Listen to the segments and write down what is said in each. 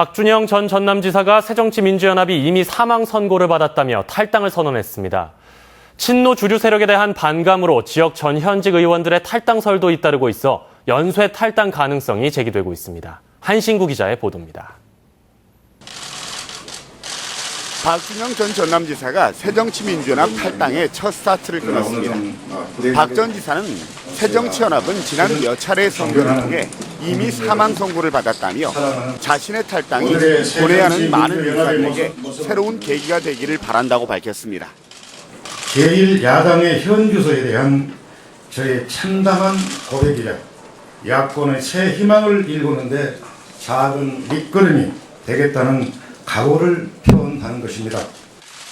박준영 전 전남지사가 새정치민주연합이 이미 사망 선고를 받았다며 탈당을 선언했습니다. 친노 주류 세력에 대한 반감으로 지역 전 현직 의원들의 탈당설도 잇따르고 있어 연쇄 탈당 가능성이 제기되고 있습니다. 한신구 기자의 보도입니다. 박준영 전 전남지사가 새정치민주연합 탈당에 첫 스타트를 끊었습니다. 박 전 지사는 새정치연합은 지난 몇 차례의 선거를 통해 이미 사망 선고를 받았다며 자신의 탈당이 고뇌하는 많은 인사들에게 새로운 계기가 되기를 바란다고 밝혔습니다. 제1야당의 현 주소에 대한 저의 참담한 고백이라 야권의 새 희망을 일구는데 작은 밑거름이 되겠다는 각오를 표현하는 것입니다.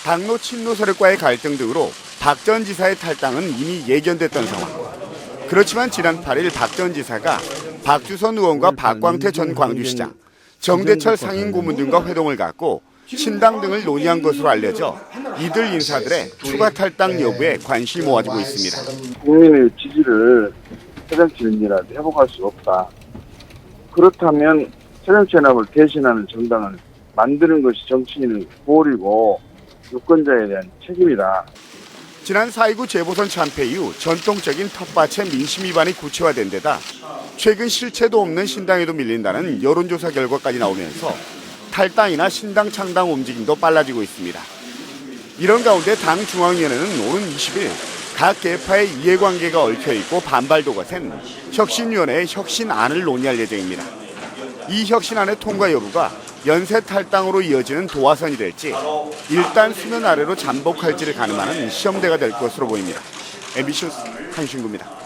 당로 친노 세력과의 갈등 등으로 박 전 지사의 탈당은 이미 예견됐던 상황. 그렇지만 지난 8일 박 전 지사가 박주선 의원과 박광태 전 광주시장, 정대철 상임고문 등과 회동을 갖고 신당 등을 논의한 것으로 알려져 이들 인사들의 추가 탈당 여부에 관심이 모아지고 있습니다. 국민의 지지를 새정치연합이 회복할 수 없다. 그렇다면 새정치연합을 대신하는 정당을 만드는 것이 정치인의 고리고 유권자에 대한 책임이다. 지난 4.29 재보선 참패 이후 전통적인 텃밭의 민심 위반이 구체화된 데다 최근 실체도 없는 신당에도 밀린다는 여론조사 결과까지 나오면서 탈당이나 신당 창당 움직임도 빨라지고 있습니다. 이런 가운데 당 중앙위원회는 오는 20일 각 계파의 이해관계가 얽혀있고 반발도 거센 혁신위원회의 혁신안을 논의할 예정입니다. 이 혁신안의 통과 여부가 연쇄 탈당으로 이어지는 도화선이 될지 일단 수면 아래로 잠복할지를 가늠하는 시험대가 될 것으로 보입니다. MBC 한신구입니다.